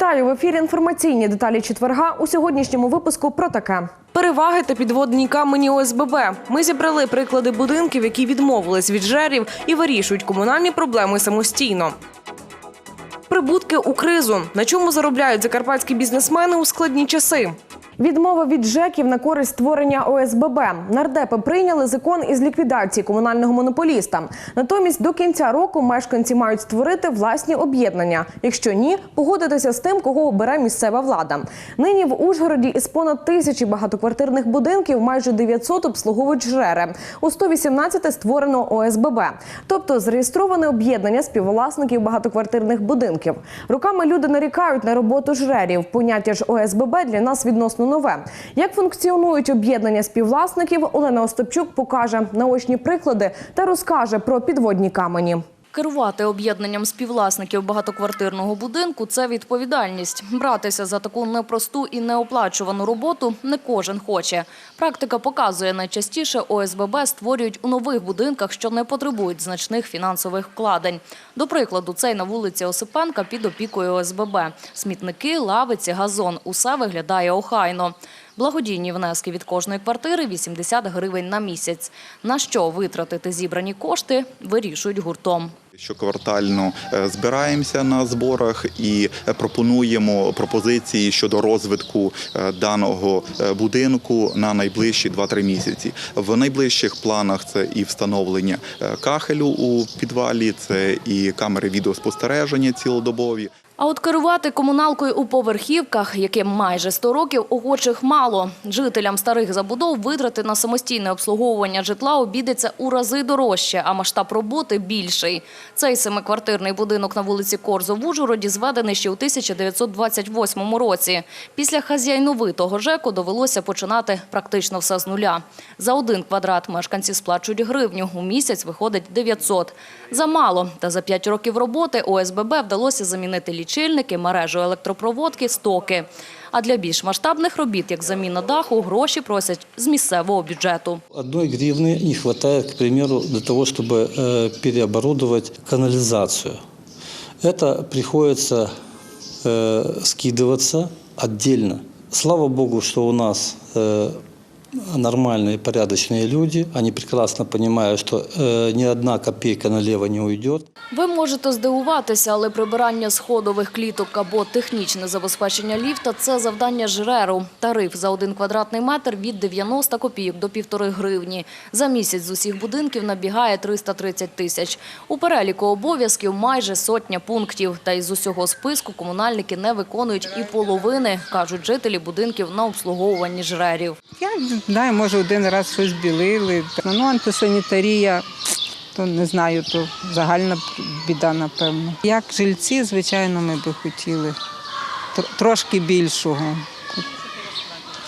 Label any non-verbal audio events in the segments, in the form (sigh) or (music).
Вітаю в ефірі. Інформаційні деталі четверга у сьогоднішньому випуску про таке. Переваги та підводні камені ОСББ. Ми зібрали приклади будинків, які відмовились від жерів і вирішують комунальні проблеми самостійно. Прибутки у кризу. На чому заробляють закарпатські бізнесмени у складні часи? Відмова від ЖЕКів на користь створення ОСББ. Нардепи прийняли закон із ліквідації комунального монополіста. Натомість до кінця року мешканці мають створити власні об'єднання. Якщо ні, погодитися з тим, кого обере місцева влада. Нині в Ужгороді із понад тисячі багатоквартирних будинків майже 900 обслуговують ЖРЕ. У 118 створено ОСББ, тобто зареєстроване об'єднання співвласників багатоквартирних будинків. Роками люди нарікають на роботу жрерів. Поняття ж ОСББ для нас відносно нове. Як функціонують об'єднання співвласників, Олена Остапчук покаже наочні приклади та розкаже про підводні камені. Керувати об'єднанням співвласників багатоквартирного будинку – це відповідальність. Братися за таку непросту і неоплачувану роботу не кожен хоче. Практика показує, найчастіше ОСББ створюють у нових будинках, що не потребують значних фінансових вкладень. До прикладу, цей на вулиці Осипенка під опікою ОСББ. Смітники, лавиці, газон – усе виглядає охайно. Благодійні внески від кожної квартири – 80 гривень на місяць. На що витратити зібрані кошти – вирішують гуртом. Щоквартально е, збираємося на зборах і е, пропонуємо пропозиції щодо розвитку е, даного будинку на найближчі 2-3 місяці. В найближчих планах це і встановлення кахелю у підвалі, це і камери відеоспостереження цілодобові. А от керувати комуналкою у поверхівках, яким майже 100 років, охочих мало. Жителям старих забудов витрати на самостійне обслуговування житла обійдеться у рази дорожче, а масштаб роботи більший. Цей семиквартирний будинок на вулиці Корзо в Ужгороді зведений ще у 1928 році. Після хазяйновитого ЖЕКу довелося починати практично все з нуля. За один квадрат мешканці сплачують гривню, у місяць виходить 900. Замало, та за 5 років роботи ОСББ вдалося замінити лічильники, мережу електропроводки, стоки. А для більш масштабних робіт, як заміна даху, гроші просять з місцевого бюджету. Одной гривны не хватает, к примеру, для того, чтобы э, переоборудовать канализацию. Это приходится э, скидываться отдельно. Слава Богу, что у нас э, нормальные, порядочные люди. Они прекрасно понимают, что э, ни одна копейка налево не уйдет. Ви можете здивуватися, але прибирання сходових кліток або технічне забезпечення ліфта – це завдання жреру. Тариф за один квадратний метр від 90 копійок до півтори гривні. За місяць з усіх будинків набігає 330 тисяч. У переліку обов'язків майже сотня пунктів. Та із усього списку комунальники не виконують і половини, кажуть жителі будинків на обслуговуванні жрерів. Я не знаю, може один раз щось білили. Ну, антисанітарія, то не знаю, то загальна біда, напевно. Як жильці, звичайно, ми би хотіли трошки більшого.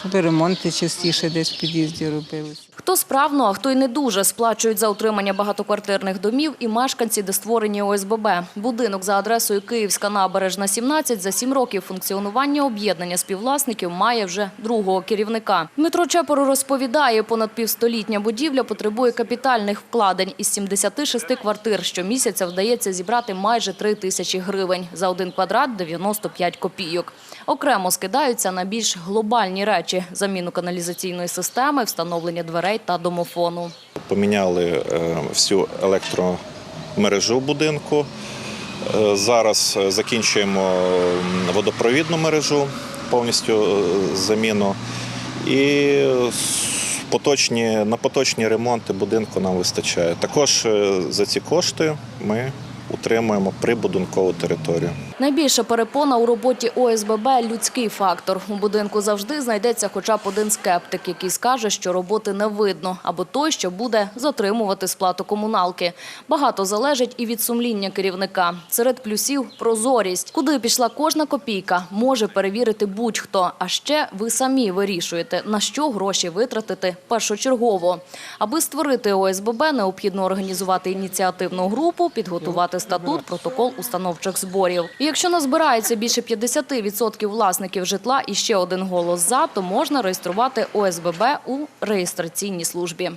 Щоб ремонти частіше десь в під'їзді робилися. Хто справно, а хто й не дуже сплачують за утримання багатоквартирних домів і мешканці, де створені ОСББ. Будинок за адресою Київська набережна 17 за сім років функціонування об'єднання співвласників має вже другого керівника. Дмитро Чепоро розповідає, понад півстолітня будівля потребує капітальних вкладень. Із 76 квартир щомісяця вдається зібрати майже 3 тисячі гривень. За один квадрат – 95 копійок. Окремо скидаються на більш глобальні речі – заміну каналізаційної системи, встановлення дверей та домофону. Поміняли е, всю електромережу будинку. Е, Зараз е, закінчуємо водопровідну мережу, повністю заміну. І поточні, на поточні ремонти будинку нам вистачає. Також за ці кошти ми утримуємо прибудинкову територію. Найбільша перепона у роботі ОСББ – людський фактор. У будинку завжди знайдеться хоча б один скептик, який скаже, що роботи не видно, або той, що буде затримувати сплату комуналки. Багато залежить і від сумління керівника. Серед плюсів – прозорість. Куди пішла кожна копійка, може перевірити будь-хто. А ще ви самі вирішуєте, на що гроші витратити першочергово. Аби створити ОСББ, необхідно організувати ініціативну групу, підготувати статут, протокол установчих зборів. Якщо назбирається більше 50% власників житла і ще один голос «за», то можна реєструвати ОСББ у реєстраційній службі.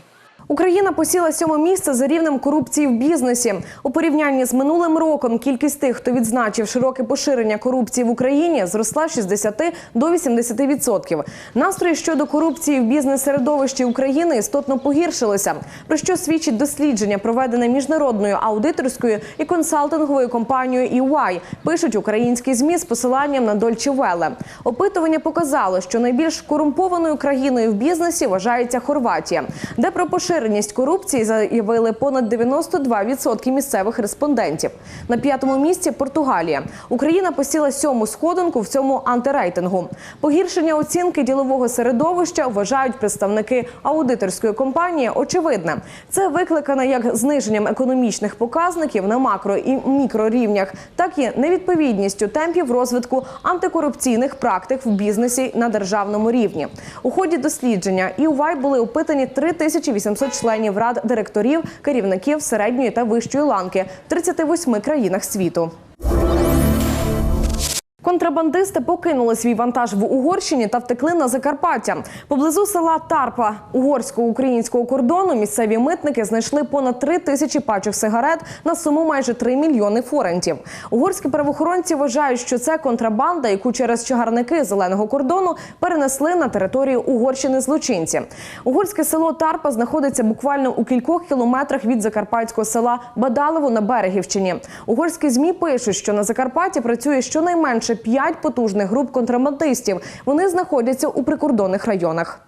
Україна посіла сьоме місце за рівнем корупції в бізнесі. У порівнянні з минулим роком кількість тих, хто відзначив широке поширення корупції в Україні, зросла з 60 до 80%. Настрої щодо корупції в бізнес-середовищі України істотно погіршилися, про що свідчить дослідження, проведене міжнародною аудиторською і консалтинговою компанією EY, пишуть українські змі з посиланням на Deutsche Welle. Опитування показало, що найбільш корумпованою країною в бізнесі вважається Хорватія, де про поширеність корупції заявили понад 92% місцевих респондентів. На п'ятому місці Португалія. Україна посіла сьому сходинку в цьому антирейтингу. Погіршення оцінки ділового середовища вважають представники аудиторської компанії. Очевидне, це викликано як зниженням економічних показників на макро і мікрорівнях, так і невідповідністю темпів розвитку антикорупційних практик в бізнесі на державному рівні. У ході дослідження ІУВАЙ були опитані 3800 членів рад директорів, керівників середньої та вищої ланки в 38 країнах світу. Контрабандисти покинули свій вантаж в Угорщині та втекли на Закарпаття. Поблизу села Тарпа угорсько-українського кордону місцеві митники знайшли понад три тисячі пачок сигарет на суму майже 3 мільйони форентів. Угорські правоохоронці вважають, що це контрабанда, яку через чагарники зеленого кордону перенесли на територію Угорщини злочинці. Угорське село Тарпа знаходиться буквально у кількох кілометрах від закарпатського села Бадалово на Берегівщині. Угорські змі пишуть, що на Закарпатті працює щонайменше п'ять потужних груп контрабандистів. Вони знаходяться у прикордонних районах.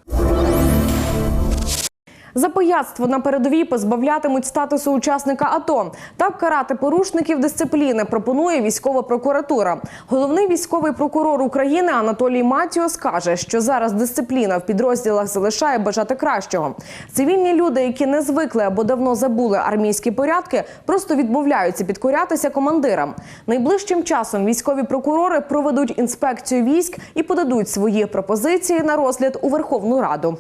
За пияцтво на передовій позбавлятимуть статусу учасника АТО. Так карати порушників дисципліни пропонує військова прокуратура. Головний військовий прокурор України Анатолій Матіос каже, що зараз дисципліна в підрозділах залишає бажати кращого. Цивільні люди, які не звикли або давно забули армійські порядки, просто відмовляються підкорятися командирам. Найближчим часом військові прокурори проведуть інспекцію військ і подадуть свої пропозиції на розгляд у Верховну Раду.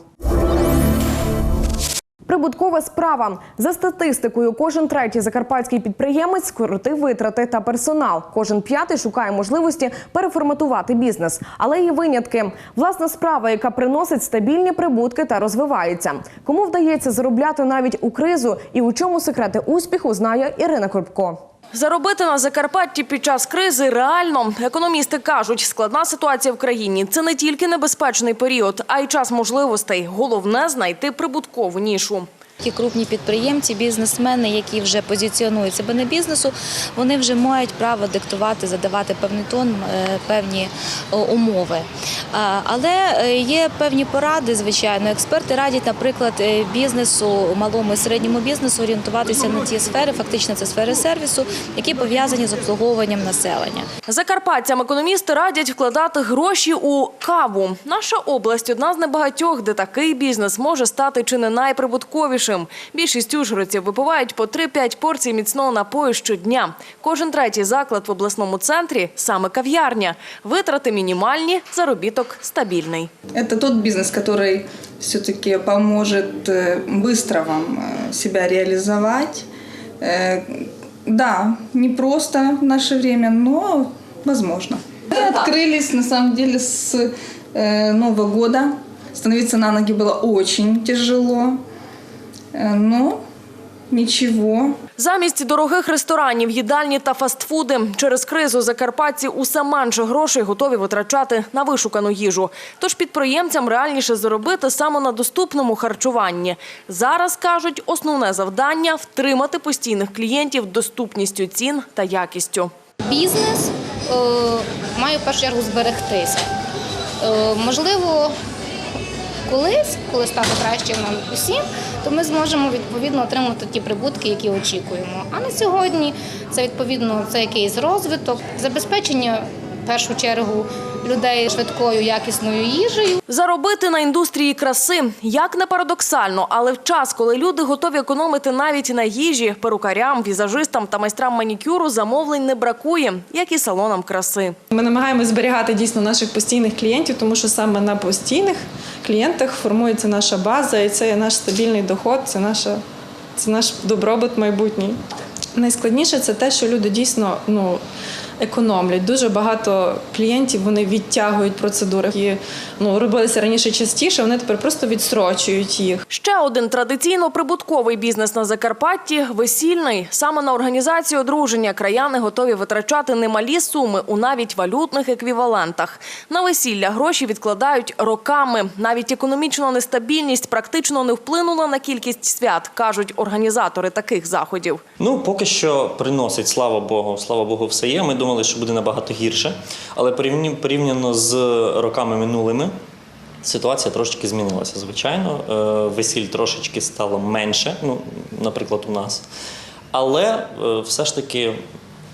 Прибуткова справа за статистикою. Кожен третій закарпатський підприємець скоротив витрати та персонал. Кожен п'ятий шукає можливості переформатувати бізнес, але є винятки. Власна справа, яка приносить стабільні прибутки та розвивається. Кому вдається заробляти навіть у кризу і у чому секрети успіху, знає Ірина Крупко. Заробити на Закарпатті під час кризи реально. Економісти кажуть, складна ситуація в країні це не тільки небезпечний період, а й час можливостей. Головне знайти прибуткову нішу. Ті крупні підприємці, бізнесмени, які вже позиціонують себе на бізнесу, вони вже мають право диктувати, задавати певний тон, е, певні умови. Але е, є певні поради, звичайно. Експерти радять, наприклад, е, бізнесу, малому і середньому бізнесу орієнтуватися на ті сфери, фактично це сфери сервісу, які пов'язані з обслуговуванням населення. Закарпатцям економісти радять вкладати гроші у каву. Наша область одна з небагатьох, де такий бізнес може стати чи не найприбутковішим Більшість ужгородців випивають по 3-5 порцій міцного напою щодня. Кожен третій заклад в обласному центрі саме кав'ярня. Витрати мінімальні, заробіток стабільний. Это тот бизнес, который все-таки поможет э, быстро вам э, себя реализовать. Э, Да, не просто в наше время, но возможно. Мы открылись на самом деле с э, Нового года. Становиться на ноги было очень тяжело, Э, но ничего, Замість дорогих ресторанів, їдальні та фастфуди через кризу закарпатці усе менше грошей готові витрачати на вишукану їжу. Тож підприємцям реальніше заробити саме на доступному харчуванні. Зараз кажуть, основне завдання втримати постійних клієнтів доступністю цін та якістю. бізнес е, має в першу чергу зберегтися. Е, можливо, колись, коли стане краще нам усім, то ми зможемо відповідно отримати ті прибутки, які очікуємо. А на сьогодні це відповідно це якийсь розвиток, забезпечення в першу чергу людей швидкою якісною їжею. Заробити на індустрії краси як не парадоксально, але в час, коли люди готові економити навіть на їжі, перукарям, візажистам та майстрам манікюру замовлень не бракує, як і салонам краси. Ми намагаємося зберігати дійсно наших постійних клієнтів, тому що саме на постійних клієнтах формується наша база, і це є наш стабільний доход, це, наша, це наш добробут майбутній. Найскладніше це те, що люди дійсно ну, економлять. Дуже багато клієнтів вони відтягують процедури, які ну, робилися раніше частіше, вони тепер просто відстрочують їх. Ще один традиційно прибутковий бізнес на Закарпатті – весільний. Саме на організацію одруження краяни готові витрачати немалі суми у навіть валютних еквівалентах. На весілля гроші відкладають роками. Навіть економічна нестабільність практично не вплинула на кількість свят, кажуть організатори таких заходів. Ну, поки що приносить, слава Богу, слава Богу, все є. Ми думали, що буде набагато гірше. Але порівняно з роками минулими, ситуація трошечки змінилася. Звичайно, Е, весіль трошечки стало менше, ну, наприклад, у нас. Але е, все ж таки,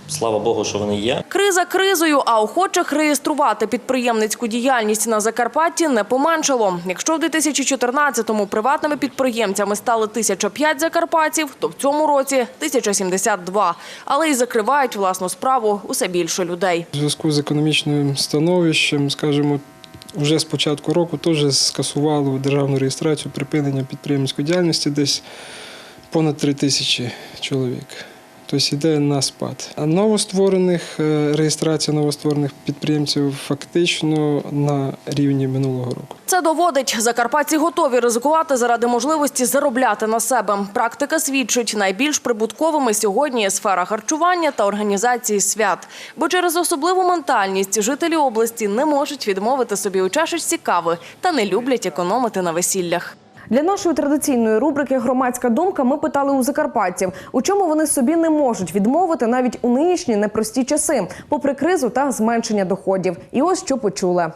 слава Богу, що вони є. Криза кризою, а охочих реєструвати підприємницьку діяльність на Закарпатті не поменшало. Якщо в 2014-му приватними підприємцями стали 1005 закарпатців, то в цьому році 1072. Але й закривають власну справу усе більше людей. У зв'язку з економічним становищем, скажімо, вже з початку року теж скасувало державну реєстрацію припинення підприємницької діяльності десь понад 3 тисячі чоловік. Тобто йде на спад. А новостворених е, реєстрація новостворених підприємців фактично на рівні минулого року. Це доводить, закарпатці готові ризикувати заради можливості заробляти на себе. Практика свідчить, найбільш прибутковими сьогодні є сфера харчування та організації свят. Бо через особливу ментальність жителі області не можуть відмовити собі у чашечці кави та не люблять економити на весіллях. Для нашої традиційної рубрики Громадська думка ми питали у закарпатців, у чому вони собі не можуть відмовити навіть у нинішні непрості часи, попри кризу та зменшення доходів. І ось що почули.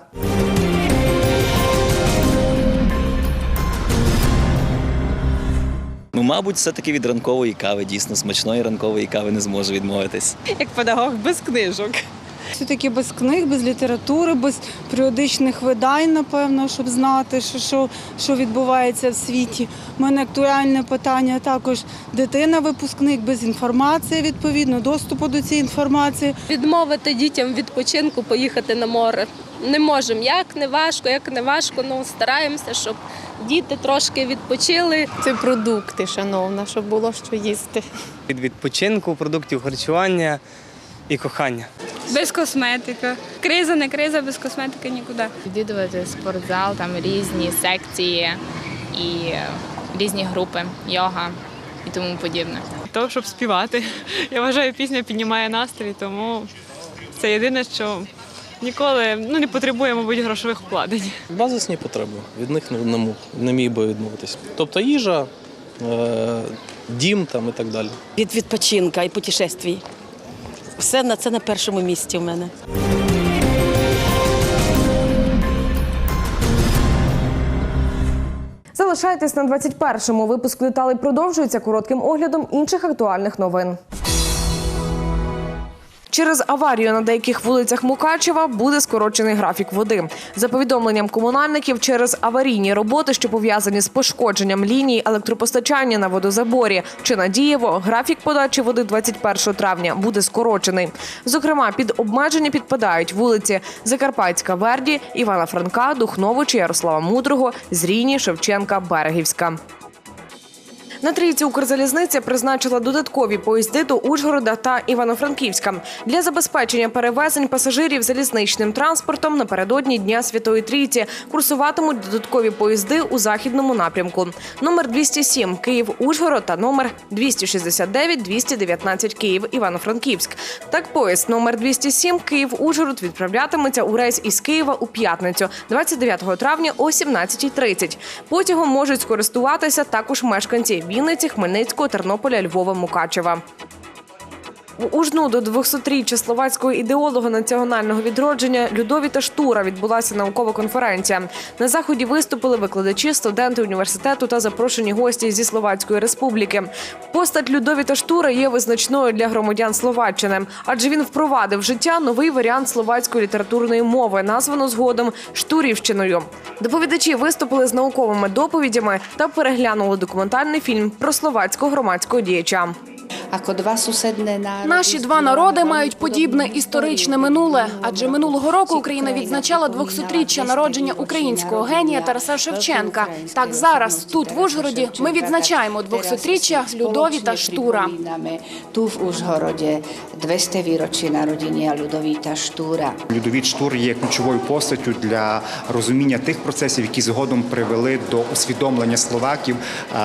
Ну, мабуть, все-таки від ранкової кави, дійсно смачної ранкової кави не зможу відмовитись. Як педагог без книжок. Все-таки без книг, без літератури, без періодичних видань, напевно, щоб знати, що, що, що відбувається в світі. У мене актуальне питання також дитина, випускник без інформації, відповідно, доступу до цієї інформації. Відмовити дітям відпочинку, поїхати на море. Не можемо. Як не важко, як не важко, ну стараємося, щоб діти трошки відпочили. Це продукти, шановна, щоб було що їсти. Від відпочинку, продуктів харчування і кохання. Без косметики. Криза, не криза, без косметики нікуди. Відвідувати спортзал, там різні секції і різні групи, йога і тому подібне. Того, щоб співати. (laughs) Я вважаю, пісня піднімає настрій, тому це єдине, що ніколи ну, не потребує, мабуть, грошових вкладень. Базисні потреби. Від них не, не, не міг би відмовитись. Тобто їжа, е, дім там і так далі. Від відпочинка і путешествій. Все на це на першому місці у мене. Залишайтесь на 21-му. Випуск деталей продовжується коротким оглядом інших актуальних новин. Через аварію на деяких вулицях Мукачева буде скорочений графік води. За повідомленням комунальників, через аварійні роботи, що пов'язані з пошкодженням ліній електропостачання на водозаборі чи Надієво, графік подачі води 21 травня буде скорочений. Зокрема, під обмеження підпадають вулиці Закарпатська, Верді, Івана Франка, Духновича, Ярослава Мудрого, Зрійні, Шевченка, Берегівська. На трійці Укрзалізниця призначила додаткові поїзди до Ужгорода та Івано-Франківська для забезпечення перевезень пасажирів залізничним транспортом напередодні Дня Святої Трійці курсуватимуть додаткові поїзди у західному напрямку. Номер 207 Київ-Ужгород та номер 269-219 Київ Івано-Франківськ. Так, поїзд номер 207 Київ-Ужгород відправлятиметься у рейс із Києва у п'ятницю, 29 травня о 17.30. Потягом можуть скористуватися також мешканці Вінниці, Хмельницького, Тернополя, Львова, Мукачева. У Ужну до 200-річчя словацького ідеолога національного відродження Людовіта Штура відбулася наукова конференція. На заході виступили викладачі, студенти університету та запрошені гості зі Словацької республіки. Постать Людовіта Штура є визначною для громадян Словаччини, адже він впровадив в життя новий варіант словацької літературної мови, названо згодом Штурівщиною. Доповідачі виступили з науковими доповідями та переглянули документальний фільм про словацького громадського діяча. Наші два народи мають подібне історичне минуле, адже минулого року Україна відзначала 200-річчя народження українського генія Тараса Шевченка. Так зараз тут в Ужгороді ми відзначаємо 200-річчя Людовіта Штура. Tu v Užhorode 200 výročie narodenia Ľudovíta Štúra. Людовіт Штур є ключовою постаттю для розуміння тих процесів, які згодом привели до усвідомлення словаків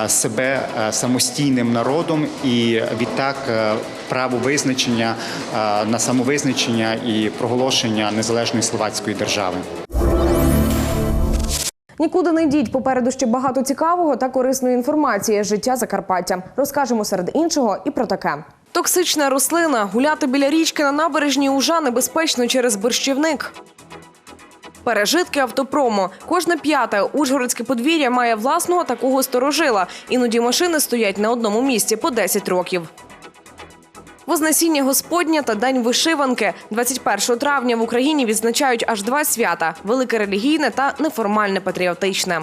е, себе е, самостійним народом і відтак е, право визначення е, на самовизначення і проголошення незалежної словацької держави. Нікуди не йдіть. Попереду ще багато цікавого та корисної інформації життя Закарпаття. Розкажемо серед іншого і про таке. Токсична рослина. Гуляти біля річки на набережні Ужа небезпечно через борщівник. Пережитки автопрому. Кожне п'яте ужгородське подвір'я має власного такого сторожила. Іноді машини стоять на одному місці по 10 років. Вознесіння Господня та День вишиванки 21 травня в Україні відзначають аж два свята: велике релігійне та неформальне патріотичне.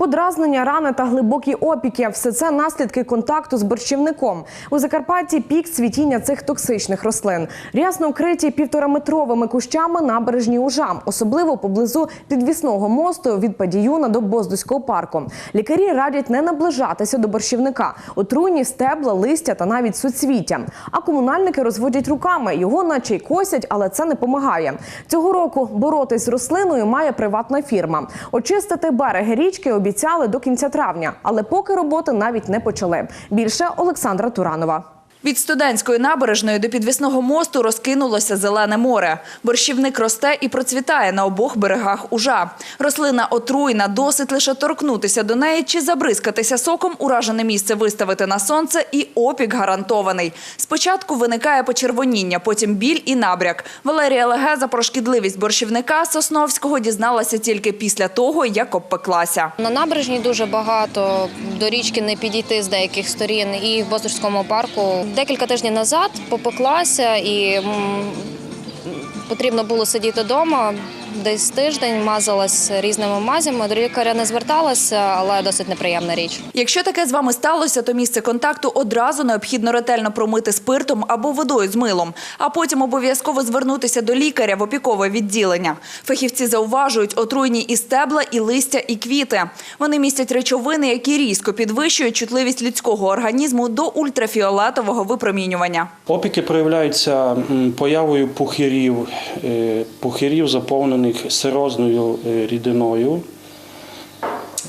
Подразнення, рани та глибокі опіки все це наслідки контакту з борщівником. У Закарпатті пік цвітіння цих токсичних рослин. Рясно вкриті півтораметровими кущами набережні Ужам, особливо поблизу підвісного мосту від Падіюна до Боздуського парку. Лікарі радять не наближатися до борщівника, отруйні стебла, листя та навіть суцвіття. А комунальники розводять руками. Його наче й косять, але це не помагає. Цього року боротись з рослиною має приватна фірма. Очистити береги річки обіцяли до кінця травня, але поки роботи навіть не почали. Більше Олександра Туранова. Від студентської набережної до підвісного мосту розкинулося зелене море. Борщівник росте і процвітає на обох берегах ужа. Рослина отруйна, досить лише торкнутися до неї чи забризкатися соком, уражене місце виставити на сонце і опік гарантований. Спочатку виникає почервоніння, потім біль і набряк. Валерія Легеза про шкідливість борщівника Сосновського дізналася тільки після того, як обпеклася. На набережні дуже багато до річки не підійти з деяких сторін, і в Бостурському парку декілька тижнів назад попеклася і потрібно було сидіти вдома. Десь тиждень мазалась різними мазями. До лікаря не зверталася, але досить неприємна річ. Якщо таке з вами сталося, то місце контакту одразу необхідно ретельно промити спиртом або водою з милом, а потім обов'язково звернутися до лікаря в опікове відділення. Фахівці зауважують отруйні і стебла, і листя, і квіти. Вони містять речовини, які різко підвищують чутливість людського організму до ультрафіолетового випромінювання. Опіки проявляються появою пухирів, е, пухирів заповнених сирозною серозною рідиною.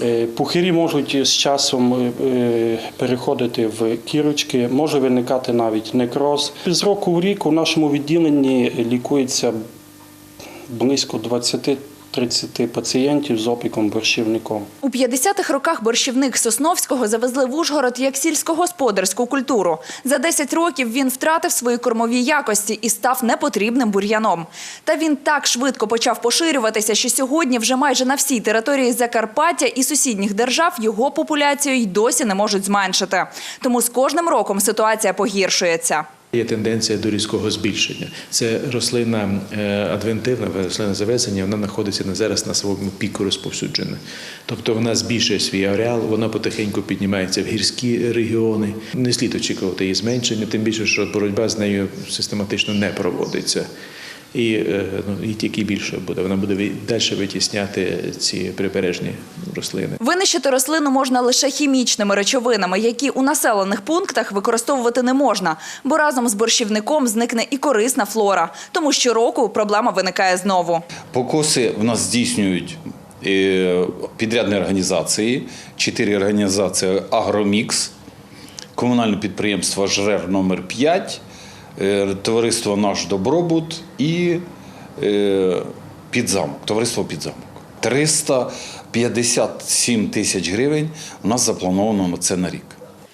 Е, Пухирі можуть з часом е, переходити в кірочки, може виникати навіть некроз. З року в рік у нашому відділенні лікується близько 20-30 пацієнтів з опіком борщівником. У 50-х роках борщівник Сосновського завезли в Ужгород як сільськогосподарську культуру. За 10 років він втратив свої кормові якості і став непотрібним бур'яном. Та він так швидко почав поширюватися, що сьогодні вже майже на всій території Закарпаття і сусідніх держав його популяцію й досі не можуть зменшити. Тому з кожним роком ситуація погіршується. Є тенденція до різкого збільшення. Це рослина е, адвентивна, рослина завезення, вона знаходиться на зараз на своєму піку розповсюджена. Тобто вона збільшує свій ареал, вона потихеньку піднімається в гірські регіони. Не слід очікувати її зменшення, тим більше, що боротьба з нею систематично не проводиться. І, е, ну, і тільки більше буде. Вона буде ви- далі витісняти ці прибережні рослини. Винищити рослину можна лише хімічними речовинами, які у населених пунктах використовувати не можна, бо разом з борщівником зникне і корисна флора. Тому щороку проблема виникає знову. Покоси в нас здійснюють е, підрядні організації, чотири організації Агромікс, комунальне підприємство ЖРЕР номер 5 е, товариство Наш Добробут і е, Підзамок, товариство Підзамок. 357 тисяч гривень у нас заплановано на це на рік.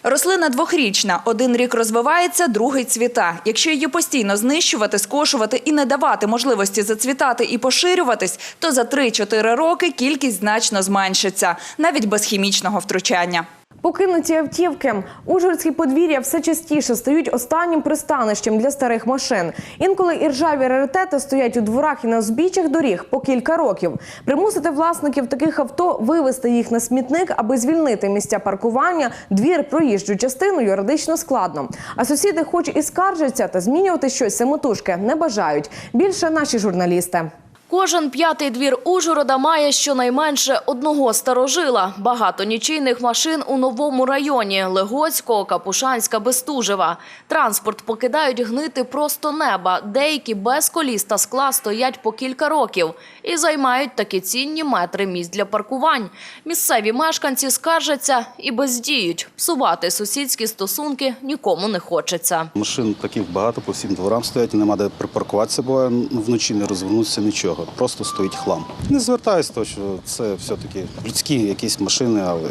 Рослина двохрічна. Один рік розвивається, другий цвіта. Якщо її постійно знищувати, скошувати і не давати можливості зацвітати і поширюватись, то за 3-4 роки кількість значно зменшиться, навіть без хімічного втручання. Покинуті автівки. Ужгородські подвір'я все частіше стають останнім пристанищем для старих машин. Інколи іржаві раритети стоять у дворах і на узбіччях доріг по кілька років. Примусити власників таких авто вивезти їх на смітник, аби звільнити місця паркування, двір, проїжджу частину юридично складно. А сусіди, хоч і скаржаться, та змінювати щось самотужки не бажають. Більше наші журналісти. Кожен п'ятий двір Ужгорода має щонайменше одного старожила. Багато нічийних машин у новому районі – Легоцького, Капушанська, Бестужева. Транспорт покидають гнити просто неба. Деякі без коліс та скла стоять по кілька років і займають такі цінні метри місць для паркувань. Місцеві мешканці скаржаться і бездіють. Псувати сусідські стосунки нікому не хочеться. Машин таких багато по всім дворам стоять, нема де припаркуватися, буває вночі не розвернутися нічого. Просто стоїть хлам. Не звертаюся, то що це все-таки людські якісь машини, але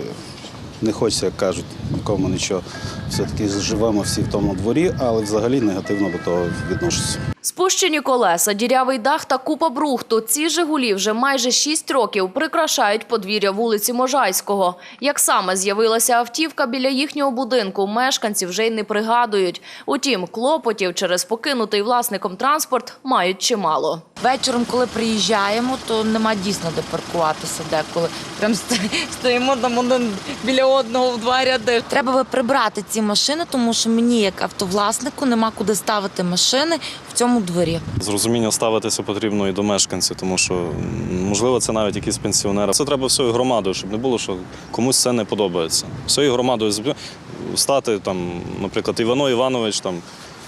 не хочеться, як кажуть, нікому нічого. Все-таки живемо всі в тому дворі, але взагалі негативно до того відношуся. Спущені колеса, дірявий дах та купа брухту. Ці «Жигулі» вже майже шість років прикрашають подвір'я вулиці Можайського. Як саме з'явилася автівка біля їхнього будинку, мешканці вже й не пригадують. Утім, клопотів через покинутий власником транспорт мають чимало. Вечором, коли приїжджаємо, то нема дійсно де паркуватися деколи. Прям стоїмо там один біля одного в два ряди. Треба би прибрати ці машини, тому що мені, як автовласнику, нема куди ставити машини в цьому дворі. З розумінням ставитися потрібно і до мешканців, тому що можливо це навіть якісь пенсіонери. Це треба всією громадою, щоб не було, що комусь це не подобається. Всією громадою стати там, наприклад, Івано Іванович там.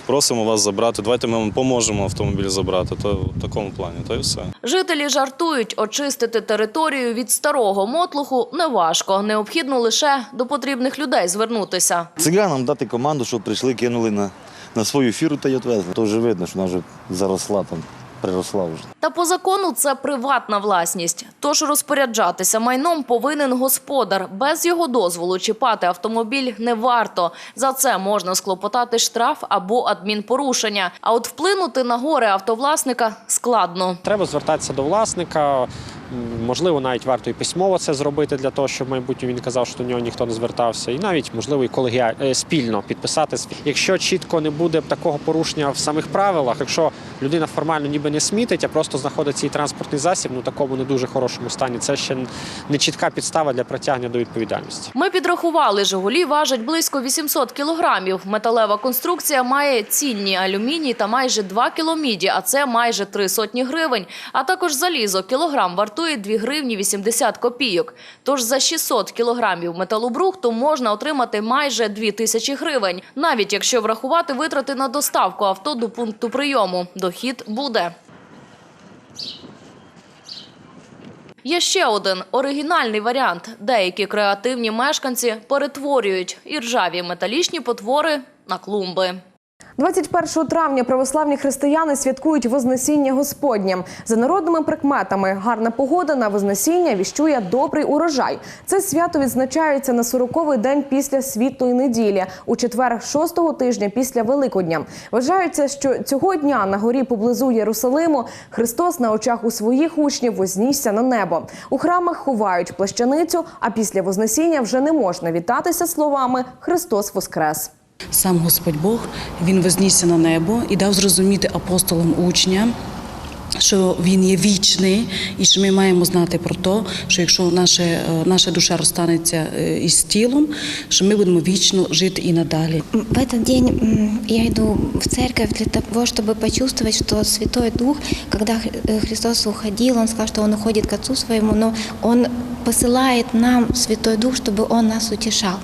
Просимо вас забрати, давайте ми вам поможемо автомобіль забрати. То в такому плані, то і все. Жителі жартують, очистити територію від старого мотлуху неважко. Необхідно лише до потрібних людей звернутися. Циганам дати команду, щоб прийшли, кинули на, на свою фіру та й відвезли. То вже видно, що вона вже заросла там, приросла вже. Та по закону це приватна власність. Тож розпоряджатися майном повинен господар. Без його дозволу чіпати автомобіль не варто. За це можна склопотати штраф або адмінпорушення. А от вплинути на горе автовласника складно. Треба звертатися до власника. Можливо, навіть варто і письмово це зробити для того, щоб в майбутньому він казав, що до нього ніхто не звертався, і навіть можливо і колегіа... е, спільно підписати. Якщо чітко не буде такого порушення в самих правилах, якщо людина формально ніби не смітить, а просто знаходить цей транспортний засіб, ну такому не дуже хорошому стані. Це ще не чітка підстава для притягнення до відповідальності. Ми підрахували, «Жигулі» важать близько 800 кілограмів. Металева конструкція має цінні алюміній та майже 2 кіло міді, а це майже 3 сотні гривень. А також залізо. Кілограм вартує 2 гривні 80 копійок. Тож за 600 кілограмів металобрухту можна отримати майже 2 тисячі гривень. Навіть якщо врахувати витрати на доставку авто до пункту прийому. Дохід буде. Є ще один оригінальний варіант. Деякі креативні мешканці перетворюють іржаві металічні потвори на клумби. 21 травня православні християни святкують Вознесіння Господнє. За народними прикметами, гарна погода на Вознесіння віщує добрий урожай. Це свято відзначається на 40-й день після світлої неділі, у четвер 6-го тижня після Великодня. Вважається, що цього дня на горі поблизу Єрусалиму Христос на очах у своїх учнів вознісся на небо. У храмах ховають плащаницю, а після Вознесіння вже не можна вітатися словами Христос Воскрес. Сам Господь Бог він вознісся на небо і дав зрозуміти апостолам учням. Що він є вічний, і що ми маємо знати про те, що якщо наша, е, наша душа розстанеться е, із тілом, що ми будемо вічно жити і надалі. В этот день м, я иду в церковь для того, чтобы почувствовать, что Святой Дух, когда Хри- э, Христос уходил, Он сказал, что Он уходит к Отцу Своему, но Он посылает нам Святой Дух, чтобы Он нас утешал.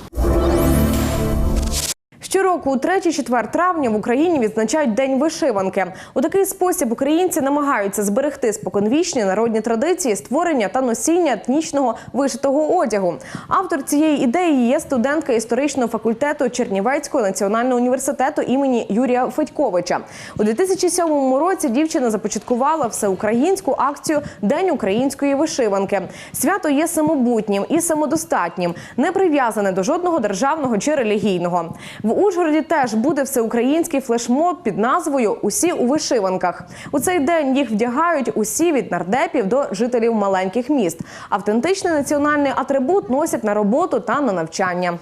Щороку у 3-4 травня в Україні відзначають День вишиванки. У такий спосіб українці намагаються зберегти споконвічні народні традиції створення та носіння етнічного вишитого одягу. Автор цієї ідеї є студентка історичного факультету Чернівецького національного університету імені Юрія Федьковича. У 2007 році дівчина започаткувала всеукраїнську акцію День української вишиванки. Свято є самобутнім і самодостатнім, не прив'язане до жодного державного чи релігійного. В Ужгороді теж буде всеукраїнський флешмоб під назвою Усі у вишиванках. У цей день їх вдягають усі від нардепів до жителів маленьких міст. Автентичний національний атрибут носять на роботу та на навчання.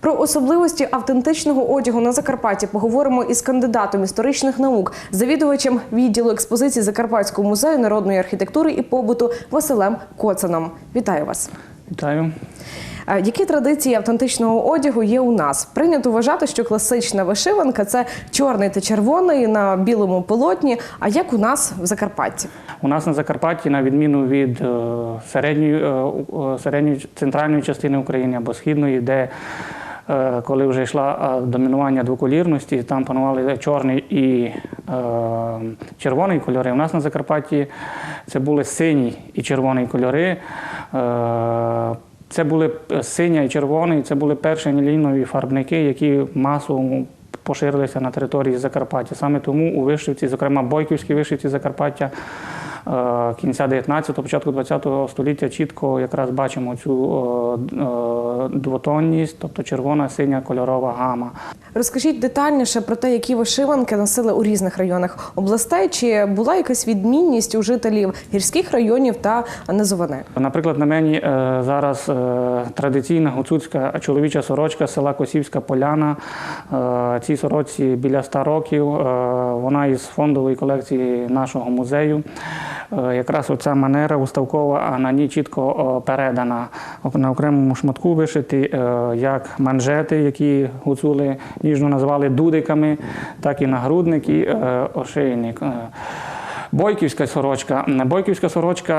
Про особливості автентичного одягу на Закарпатті поговоримо із кандидатом історичних наук, завідувачем відділу експозиції Закарпатського музею народної архітектури і побуту Василем Коцаном. Вітаю вас. Вітаю. Які традиції автентичного одягу є у нас? Прийнято вважати, що класична вишиванка це чорний та червоний на білому полотні. А як у нас в Закарпатті? У нас на Закарпатті, на відміну від е, середньої, е, е, середньої центральної частини України або східної, де коли вже йшла е, домінування двоколірності, там панували чорний і е, червоний кольори. У нас на Закарпатті це були синій і червоний кольори. Е, Це були е, синя і червоний, це були перші анілінові фарбники, які масово поширилися на території Закарпаття. Саме тому у вишивці, зокрема бойківській вишивці Закарпаття, е, кінця 19-го, початку 20-го століття чітко якраз бачимо цю е, е, двотонність, тобто червона, синя кольорова гама. Розкажіть детальніше про те, які вишиванки носили у різних районах областей. Чи була якась відмінність у жителів гірських районів та низовини? Наприклад, на мені е, зараз е, традиційна гуцульська чоловіча сорочка села Косівська Поляна. Е, Цій сорочці біля 100 років. Е, Вона із фондової колекції нашого музею. Е, Якраз оця манера уставкова, а на ній чітко е, передана на окремому шматку вишиті е, як манжети, які гуцули ніжно назвали дудиками, так і нагрудник і ошейник. Е, Бойківська сорочка. Бойківська сорочка,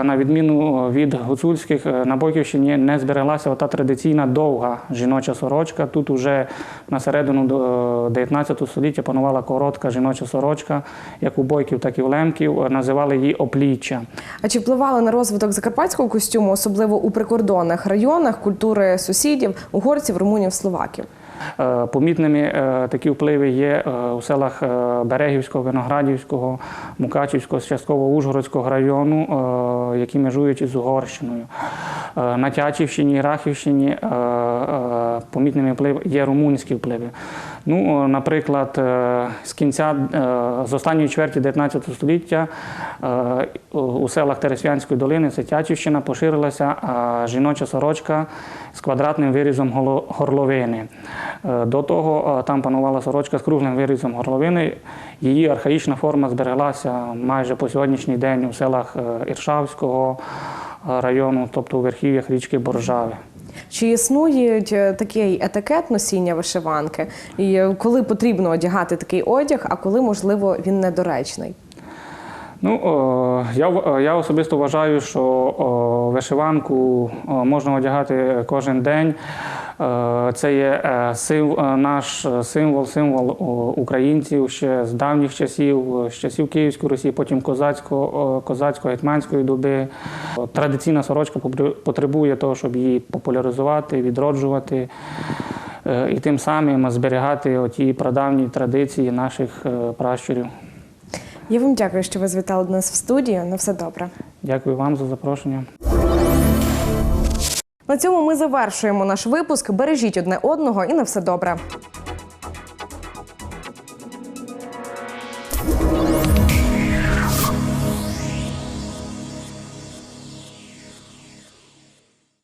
е, на відміну від гуцульських, е, на Бойківщині не збереглася ота традиційна довга жіноча сорочка. Тут уже на середину до 19 століття панувала коротка жіноча сорочка, як у бойків, так і в лемків. Е, Називали її опліччя. А чи впливали на розвиток закарпатського костюму, особливо у прикордонних районах культури сусідів, угорців, румунів, словаків? Е, Помітними е, такі впливи є е, у селах Берегівського, Виноградівського, Мукачівського, частково Ужгородського району, які межують із Угорщиною. На Тячівщині, Рахівщині е, е, помітними впливами є румунські впливи. Ну, наприклад, е, з кінця е, з останньої чверті 19 століття е, у селах Тересвянської долини, це Тячівщина, поширилася жіноча сорочка з квадратним вирізом горловини. До того там панувала сорочка з круглим вирізом горловини. Її архаїчна форма збереглася майже по сьогоднішній день у селах Іршавського району, тобто у верхів'ях річки Боржави. Чи існує е, такий етикет носіння вишиванки? І е, коли потрібно одягати такий одяг, а коли можливо він недоречний? Ну, я, я особисто вважаю, що вишиванку можна одягати кожен день. Е, Це є е, е, наш символ, символ українців ще з давніх часів, з часів Київської Русі, потім козацького, козацько-гетьманської доби. Традиційна сорочка потреб- потребує того, щоб її популяризувати, відроджувати і тим самим зберігати оті прадавні традиції наших пращурів. Я вам дякую, що ви звітали до нас в студію. На все добре. Дякую вам за запрошення. На цьому ми завершуємо наш випуск. Бережіть одне одного і на все добре.